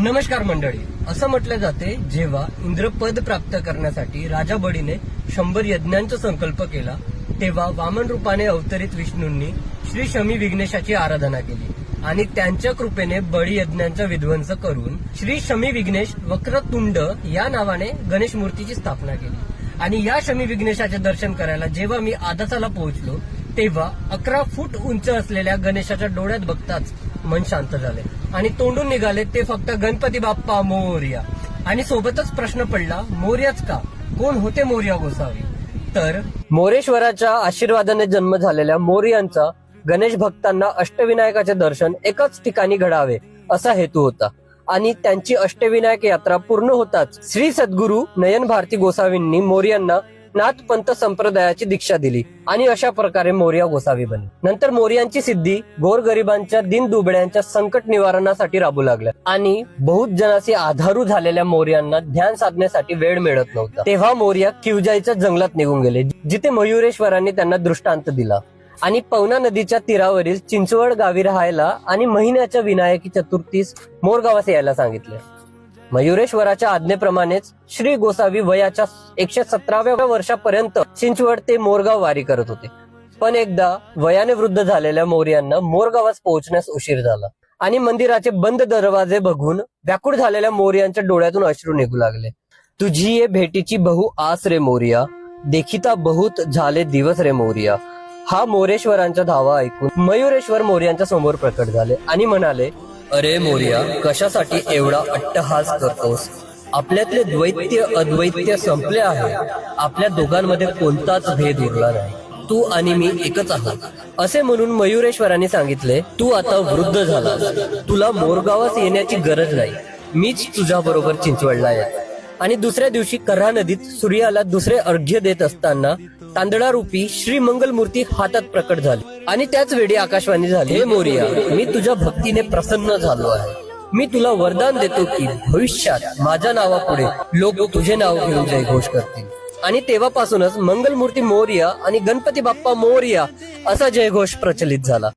नमस्कार मंडळी. असं म्हटलं जाते जेव्हा इंद्रपद प्राप्त करण्यासाठी राजा बळीने शंभर यज्ञांचा संकल्प केला तेव्हा वामन रूपाने अवतरित विष्णूंनी श्री शमी विघ्नेशाची आराधना केली आणि त्यांच्या कृपेने बळी यज्ञांचा विध्वंस करून श्री शमी विघ्नेश वक्रतुंड या नावाने गणेश मूर्तीची स्थापना केली. आणि या शमी विघ्नेशाचे दर्शन करायला जेव्हा मी आदासाला पोहोचलो तेव्हा अकरा फूट उंच असलेल्या गणेशाच्या डोळ्यात बघताच मन शांत झाले. आणि तोंडून निघाले ते फक्त गणपती बाप्पा मोर्या. आणि सोबतच प्रश्न पडला मोर्याच का? कोण होते मोर्या गोसावी? तर मोरेश्वराच्या आशीर्वादाने जन्म झालेल्या मोर्यांचा गणेश भक्तांना अष्टविनायकाचे दर्शन एकाच ठिकाणी घडावे असा हेतू होता. आणि त्यांची अष्टविनायक यात्रा पूर्ण होताच श्री सद्गुरू नयन भारती गोसावींनी मोर्यांना नाथपंत संप्रदायाची दीक्षा दिली आणि अशा प्रकारे मोर्या गोसावी बनली नंतर मोर्यांची सिद्धी गोरगरिबांच्या दिन दुबळ्यांच्या संकट निवारणासाठी राबू लागल्या. आणि बहुत जणाशी आधारू झालेल्या मोर्यांना ध्यान साधण्यासाठी वेळ मिळत नव्हता. तेव्हा मोर्या किवजाईच्या जंगलात निघून गेले जिथे मयुरेश्वरांनी त्यांना दृष्टांत दिला. आणि पवना नदीच्या तीरावरील चिंचवड गावी राहायला आणि महिन्याच्या विनायकी चतुर्थीस मोरगावास यायला सांगितले. मयुरेश्वराच्या आज्ञेप्रमाणेच श्री गोसावी वयाच्या एकशे सतराव्या वर्षापर्यंत चिंचवड ते मोरगाव वारी करत होते. पण एकदा वयाने वृद्ध झालेल्या मोर्यांना मोरगावास पोहोचण्यास उशीर झाला आणि मंदिराचे बंद दरवाजे बघून व्याकुळ झालेल्या मोर्यांच्या डोळ्यातून अश्रू निघू लागले. तुझी ये भेटीची बहु आस रे मोरिया देखिता बहुत झाले दिवस रे मोरिया. हा मोरेश्वरांचा धावा ऐकून मयुरेश्वर मोर्यांच्या समोर प्रकट झाले आणि म्हणाले अरे मोर्या कशासाठी एवढा अट्टहास करतोस? आपल्यातले द्वैत्य अद्वैत्य संपले आहे. आपल्या दोघांमध्ये कोणताच भेद उरला नाही. तू आणि मी एकच आहोत. असे म्हणून मयुरेश्वरांनी सांगितले तू आता वृद्ध झाला तुला मोरगावास येण्याची गरज नाही. मीच तुझ्या बरोबर चिंचवडला येतो. आणि दुसऱ्या दिवशी कऱ्हा नदीत सूर्याला दुसरे अर्घ्य देत असताना तांदळारूपी श्री मंगल मूर्ती हातात प्रकट झाली. आणि त्याच वेळी आकाशवाणी झाली हे मोरिया मी तुझ्या भक्तीने प्रसन्न झालो आहे. मी तुला वरदान देतो की भविष्यात माझ्या नावापुढे लोक तुझे नाव घेऊन जयघोष करतील. आणि तेव्हापासूनच मंगलमूर्ती मोर्या आणि गणपती बाप्पा मोर्या असा जयघोष प्रचलित झाला.